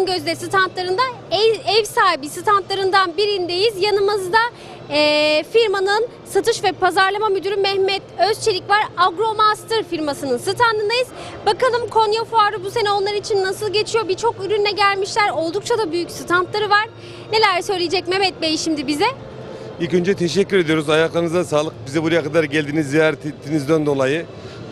en gözde standlarında ev, ev sahibi standlarından birindeyiz. Yanımızda e, firmanın satış ve pazarlama müdürü Mehmet Özçelik var. Agromaster firmasının standındayız. Bakalım Konya Fuarı bu sene onlar için nasıl geçiyor? Birçok ürünle gelmişler. Oldukça da büyük standları var. Neler söyleyecek Mehmet Bey şimdi bize? İlk önce teşekkür ediyoruz. Ayaklarınıza sağlık. Bize buraya kadar geldiğiniz, ziyaret ettiğinizden dolayı.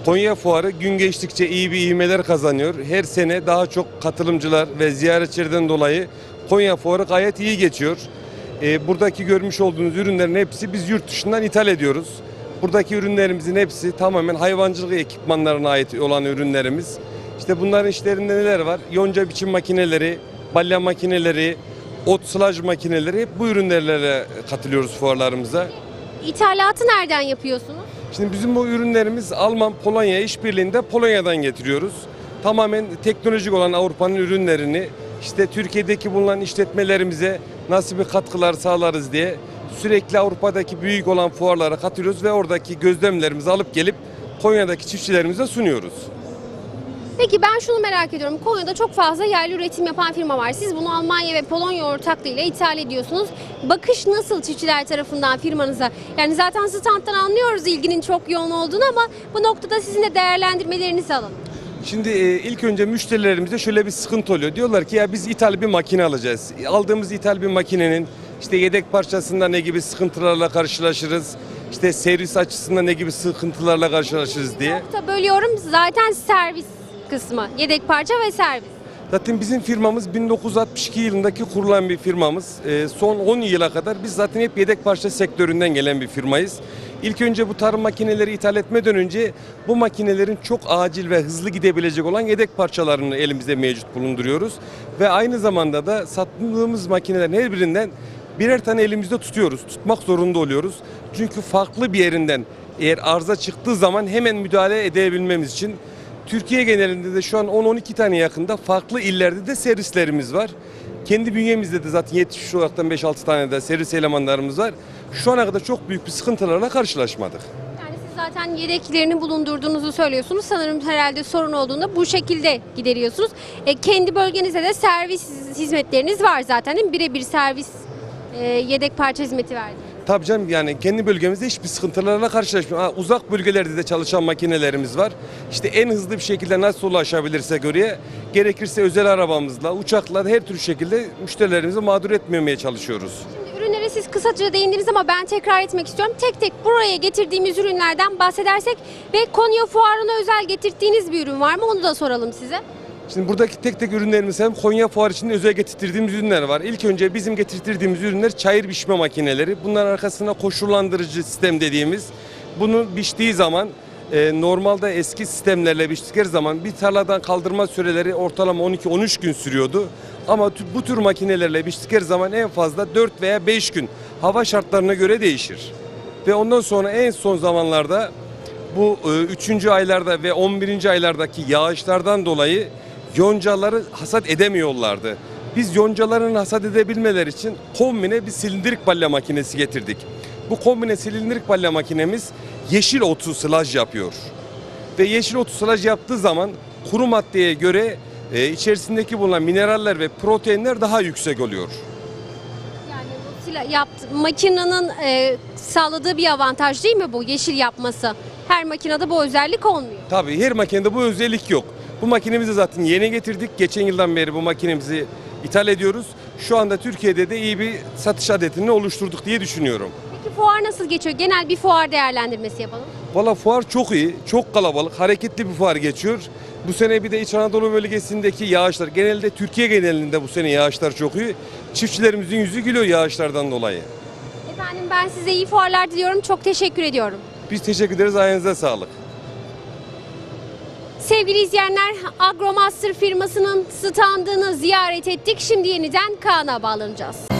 Konya Fuarı gün geçtikçe iyi bir ivmeler kazanıyor. Her sene daha çok katılımcılar ve ziyaretçilerden dolayı Konya Fuarı gayet iyi geçiyor. Ee, buradaki görmüş olduğunuz ürünlerin hepsi biz yurt dışından ithal ediyoruz. Buradaki ürünlerimizin hepsi tamamen hayvancılık ekipmanlarına ait olan ürünlerimiz. İşte bunların işlerinde neler var? Yonca biçim makineleri, balya makineleri, ot sılaj makineleri hep bu ürünlerle katılıyoruz fuarlarımıza. İthalatı nereden yapıyorsunuz? Şimdi bizim bu ürünlerimiz Alman Polonya işbirliğinde Polonya'dan getiriyoruz. Tamamen teknolojik olan Avrupa'nın ürünlerini işte Türkiye'deki bulunan işletmelerimize nasıl bir katkılar sağlarız diye sürekli Avrupa'daki büyük olan fuarlara katılıyoruz ve oradaki gözlemlerimizi alıp gelip Konya'daki çiftçilerimize sunuyoruz. Peki ben şunu merak ediyorum. Konya'da çok fazla yerli üretim yapan firma var. Siz bunu Almanya ve Polonya ortaklığıyla ithal ediyorsunuz. Bakış nasıl çiftçiler tarafından firmanıza? Yani zaten standtan anlıyoruz ilginin çok yoğun olduğunu ama bu noktada sizin de değerlendirmelerinizi alalım. Şimdi e, ilk önce müşterilerimizde şöyle bir sıkıntı oluyor. Diyorlar ki ya biz ithal bir makine alacağız. Aldığımız ithal bir makinenin işte yedek parçasında ne gibi sıkıntılarla karşılaşırız? İşte servis açısından ne gibi sıkıntılarla karşılaşırız diye. Nokta bölüyorum zaten servis kısmı. Yedek parça ve servis. Zaten bizim firmamız 1962 yılındaki kurulan bir firmamız. Ee, son 10 yıla kadar biz zaten hep yedek parça sektöründen gelen bir firmayız. İlk önce bu tarım makineleri ithal etmeden önce bu makinelerin çok acil ve hızlı gidebilecek olan yedek parçalarını elimizde mevcut bulunduruyoruz. Ve aynı zamanda da sattığımız makinelerin her birinden birer tane elimizde tutuyoruz. Tutmak zorunda oluyoruz. Çünkü farklı bir yerinden eğer arıza çıktığı zaman hemen müdahale edebilmemiz için Türkiye genelinde de şu an 10-12 tane yakında farklı illerde de servislerimiz var. Kendi bünyemizde de zaten yetişmiş olaraktan 5-6 tane de servis elemanlarımız var. Şu ana kadar çok büyük bir sıkıntılarla karşılaşmadık. Yani siz zaten yedeklerini bulundurduğunuzu söylüyorsunuz. Sanırım herhalde sorun olduğunda bu şekilde gideriyorsunuz. E, kendi bölgenizde de servis hizmetleriniz var zaten? Birebir servis e, yedek parça hizmeti verdi. Tabii canım yani kendi bölgemizde hiçbir sıkıntılarla karşılaşmıyor. Ha, uzak bölgelerde de çalışan makinelerimiz var. İşte en hızlı bir şekilde nasıl ulaşabilirsek oraya gerekirse özel arabamızla, uçakla her tür şekilde müşterilerimizi mağdur etmemeye çalışıyoruz. Şimdi ürünlere siz kısaca değindiniz ama ben tekrar etmek istiyorum. Tek tek buraya getirdiğimiz ürünlerden bahsedersek ve Konya Fuarı'na özel getirdiğiniz bir ürün var mı onu da soralım size. Şimdi buradaki tek tek ürünlerimiz hem Konya Fuarı için özel getirdiğimiz ürünler var. İlk önce bizim getirdiğimiz ürünler çayır biçme makineleri. Bunların arkasına koşullandırıcı sistem dediğimiz. Bunu biçtiği zaman e, normalde eski sistemlerle biçtikleri zaman bir tarladan kaldırma süreleri ortalama 12-13 gün sürüyordu. Ama bu tür makinelerle biçtikleri zaman en fazla 4 veya 5 gün hava şartlarına göre değişir. Ve ondan sonra en son zamanlarda bu 3. aylarda ve 11. aylardaki yağışlardan dolayı yoncaları hasat edemiyorlardı. Biz yoncaların hasat edebilmeleri için kombine bir silindirik balya makinesi getirdik. Bu kombine silindirik balya makinemiz yeşil otu sılaj yapıyor. Ve yeşil otu sılaj yaptığı zaman kuru maddeye göre e, içerisindeki bulunan mineraller ve proteinler daha yüksek oluyor. Yani yaptı, makinenin e, sağladığı bir avantaj değil mi bu yeşil yapması? Her makinede bu özellik olmuyor. Tabii her makinede bu özellik yok. Bu makinemizi zaten yeni getirdik. Geçen yıldan beri bu makinemizi ithal ediyoruz. Şu anda Türkiye'de de iyi bir satış adetini oluşturduk diye düşünüyorum. Peki fuar nasıl geçiyor? Genel bir fuar değerlendirmesi yapalım. Valla fuar çok iyi, çok kalabalık, hareketli bir fuar geçiyor. Bu sene bir de İç Anadolu bölgesindeki yağışlar, genelde Türkiye genelinde bu sene yağışlar çok iyi. Çiftçilerimizin yüzü gülüyor yağışlardan dolayı. Efendim ben size iyi fuarlar diliyorum. Çok teşekkür ediyorum. Biz teşekkür ederiz, ayağınıza sağlık. Sevgili izleyenler, Agromaster firmasının standını ziyaret ettik. Şimdi yeniden Kaan'a bağlanacağız.